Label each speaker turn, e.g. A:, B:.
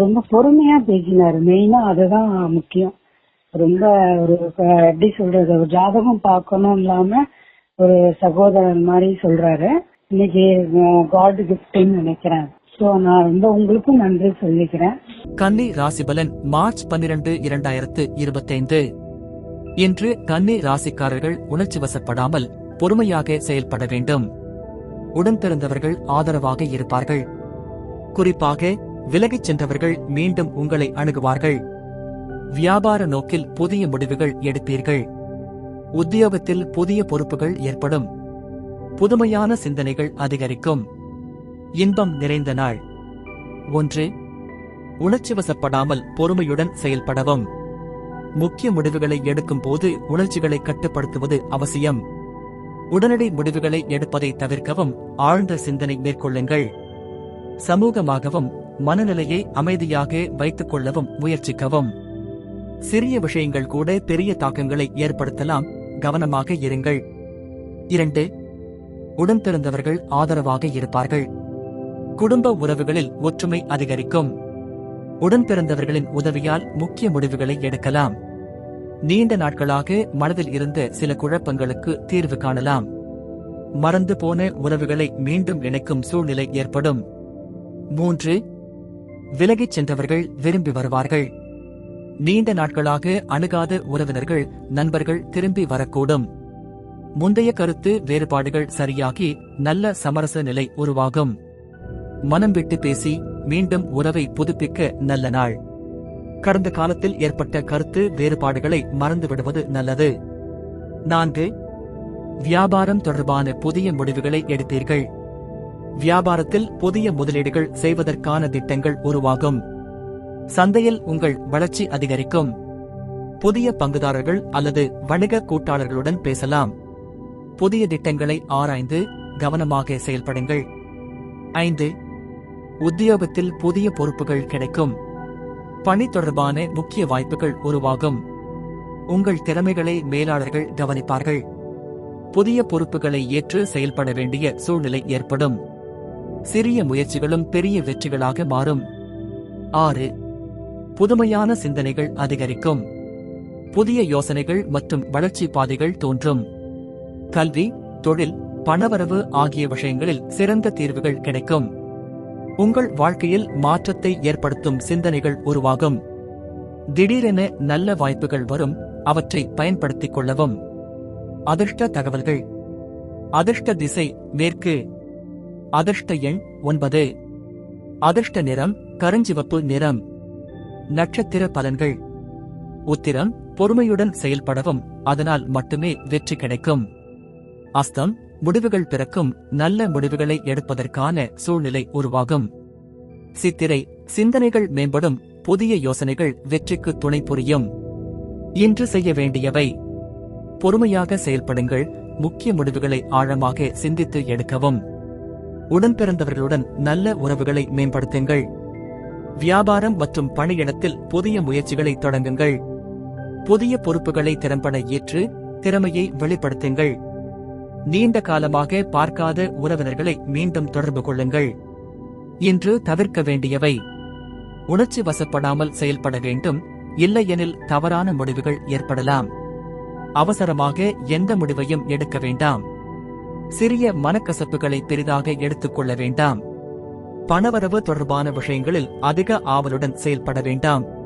A: ரொம்ப பொறுமையா பேசினாரு. மெயினா அதுதான் முக்கியம். ரொம்ப ஒரு எப்படி சொல்றது ஒரு ஜாதகம் பார்க்கணும் இல்லாம ஒரு சகோதரன் மாதிரி சொல்றாரு. இன்னைக்கு காட் கிஃப்ட்னு நினைக்கிறேன். சோ நான் ரொம்ப உங்களுக்கும் நன்றி சொல்லிக்கிறேன்.
B: கன்னி ராசிபலன் மார்ச் பன்னிரண்டு இரண்டாயிரத்து இருபத்தைந்து. இன்று கன்னி ராசிக்காரர்கள் உணர்ச்சி வசப்படாமல் பொறுமையாக செயல்பட வேண்டும். உடன் பிறந்தவர்கள் ஆதரவாக இருப்பார்கள். குறிப்பாக விலகிச் சென்றவர்கள் மீண்டும் உங்களை அணுகுவார்கள். வியாபார நோக்கில் புதிய முடிவுகள் எடுப்பீர்கள். உத்தியோகத்தில் புதிய பொறுப்புகள் ஏற்படும். புதுமையான சிந்தனைகள் அதிகரிக்கும். இன்பம் நிறைந்த நாள். ஒன்று உணர்ச்சி வசப்படாமல் பொறுமையுடன் செயல்படவும். முக்கிய முடிவுகளை எடுக்கும் போது உணர்ச்சிகளை கட்டுப்படுத்துவது அவசியம். உடனடி முடிவுகளை எடுப்பதை தவிர்க்கவும் ஆழ்ந்த சிந்தனை மேற்கொள்ளுங்கள். சமூகமாகவும் மனநிலையை அமைதியாக வைத்துக் கொள்ளவும் முயற்சிக்கவும். சிறிய விஷயங்கள் கூட பெரிய தாக்கங்களை ஏற்படுத்தலாம். கவனமாக இருங்கள். இரண்டு உடன் பிறந்தவர்கள் ஆதரவாக இருப்பார்கள். குடும்ப உறவுகளில் ஒற்றுமை அதிகரிக்கும். உடன் பிறந்தவர்களின் உதவியால் முக்கிய முடிவுகளை எடுக்கலாம். நீண்ட நாட்களாக மனதில் இருந்த சில குழப்பங்களுக்கு தீர்வு காணலாம். மறந்து போன உறவுகளை மீண்டும் இணைக்கும் சூழ்நிலை ஏற்படும். மூன்று விலகிச் சென்றவர்கள் விரும்பி வருவார்கள். நீண்ட நாட்களாக அணுகாத உறவினர்கள் நண்பர்கள் திரும்பி வரக்கூடும். முந்தைய கருத்து வேறுபாடுகள் சரியாகி நல்ல சமரச நிலை உருவாகும். மனம் விட்டு பேசி மீண்டும் உறவை புதுப்பிக்க நல்ல நாள். கடந்த காலத்தில் ஏற்பட்ட கருத்து வேறுபாடுகளை மறந்துவிடுவது நல்லது. நான்கு வியாபாரம் தொடர்பான புதிய முடிவுகளை எடுத்தீர்கள். வியாபாரத்தில் புதிய முதலீடுகள் செய்வதற்கான திட்டங்கள் உருவாகும். சந்தையில் உங்கள் வளர்ச்சி அதிகரிக்கும். புதிய பங்குதாரர்கள் அல்லது வணிக கூட்டாளர்களுடன் பேசலாம். புதிய திட்டங்களை ஆராய்ந்து கவனமாக செயல்படுங்கள். ஐந்து உத்தியோகத்தில் புதிய பொறுப்புகள் கிடைக்கும். பணி தொடர்பான முக்கிய வாய்ப்புகள் உருவாகும். உங்கள் திறமைகளை மேலாளர்கள் கவனிப்பார்கள். புதிய பொறுப்புகளை ஏற்று செயல்பட வேண்டிய சூழ்நிலை ஏற்படும். சிறிய முயற்சிகளும் பெரிய வெற்றிகளாக மாறும். ஆறு. புதுமையான சிந்தனைகள் அதிகரிக்கும். புதிய யோசனைகள் மற்றும் வளர்ச்சி பாதைகள் தோன்றும். கல்வி தொழில் பணவரவு ஆகிய விஷயங்களில் சிறந்த தீர்வுகள் கிடைக்கும். உங்கள் வாழ்க்கையில் மாற்றத்தை ஏற்படுத்தும் சிந்தனைகள் உருவாகும். திடீரென நல்ல வாய்ப்புகள் வரும் அவற்றை பயன்படுத்திக் கொள்ளவும். அதிர்ஷ்ட தகவல்கள். அதிர்ஷ்ட திசை மேற்கு. அதிர்ஷ்ட எண் ஒன்பது. அதிர்ஷ்ட நிறம் கருஞ்சிவப்பு நிறம். நட்சத்திர பலன்கள். உத்திரம் பொறுமையுடன் செயல்படவும் அதனால் மட்டுமே வெற்றி கிடைக்கும். அஸ்தம் முடிவுகள் பிறக்கும் நல்ல முடிவுகளை எடுப்பதற்கான சூழ்நிலை உருவாகும். சித்திரை சிந்தனைகள் மேம்படும் புதிய யோசனைகள் வெற்றிக்கு துணை புரியும். இன்று செய்ய வேண்டியவை. பொறுமையாக செயல்படுங்கள் முக்கிய முடிவுகளை ஆழமாக சிந்தித்து எடுக்கவும். உடன் பிறந்தவர்களுடன் நல்ல உறவுகளை மேம்படுத்துங்கள். வியாபாரம் மற்றும் பணியிடத்தில் புதிய முயற்சிகளை தொடங்குங்கள். புதிய பொறுப்புகளை திறம்பட ஏற்று திறமையை வெளிப்படுத்துங்கள். நீண்ட காலமாக பார்க்காத உறவினர்களை மீண்டும் தொடர்பு கொள்ளுங்கள். இன்று தவிர்க்க வேண்டியவை. உணர்ச்சி வசப்படாமல் செயல்பட வேண்டும். இல்லையெனில் தவறான முடிவுகள் ஏற்படலாம். அவசரமாக எந்த முடிவையும் எடுக்க வேண்டாம். சிறிய மனக்கசப்புகளை பெரிதாக எடுத்துக் கொள்ள வேண்டாம். பணவரவு தொடர்பான விஷயங்களில் அதிக ஆவலுடன் செயல்பட வேண்டாம்.